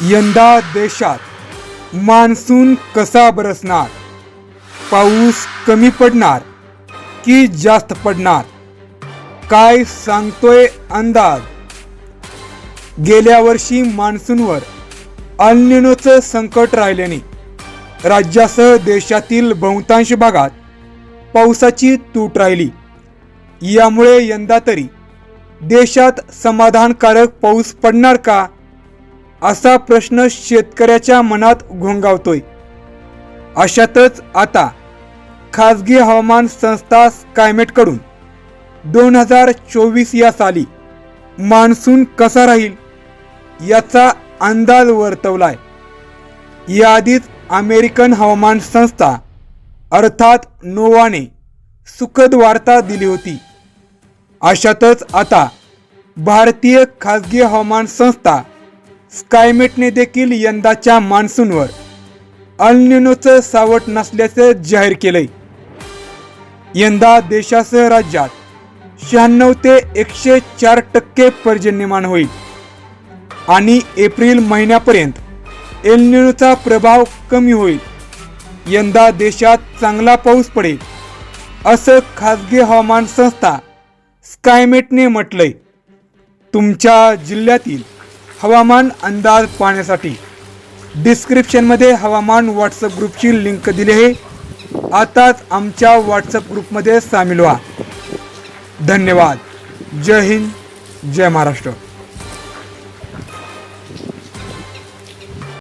यंदा देशात मान्सून कसा बरसणार? पाऊस कमी पडणार की जास्त पडणार? काय सांगतोय अंदाज? गेल्या वर्षी मान्सूनवर अल्निनोचं संकट राहिल्याने राज्यासह देशातील बहुतांश भागात पावसाची तूट राहिली. यामुळे यंदा तरी देशात समाधानकारक पाऊस पडणार का? असा प्रश्न शेतकऱ्याच्या मनात घोंगावतोय. अशातच आता खाजगी हवामान संस्था स्कायमेटकडून दोन हजार चोवीस या साली मान्सून कसा राहील याचा अंदाज वर्तवलाय. याआधीच अमेरिकन हवामान संस्था अर्थात नोवाने सुखद वार्ता दिली होती. अशातच आता भारतीय खाजगी हवामान संस्था स्कायमेटने देखील यंदाच्या मान्सूनवर अल्निनोचं सावट नसल्याचं जाहीर केलंय. यंदा देशासह राज्यात शहाण्णव ते एकशे चार टक्के पर्जन्यमान होईल. आणि एप्रिल महिन्यापर्यंत एलनिनोचा प्रभाव कमी होईल. यंदा देशात चांगला पाऊस पडेल असं खाजगी हवामान संस्था स्कायमेटने म्हटलंय. तुमच्या जिल्ह्यातील हवामान अंदाज पाहण्यासाठी डिस्क्रिप्शनमध्ये हवामान व्हॉट्सअप ग्रुपची लिंक दिली आहे. आताच आमच्या व्हॉट्सअप ग्रुपमध्ये सामील व्हा. धन्यवाद. जय हिंद. जय महाराष्ट्र.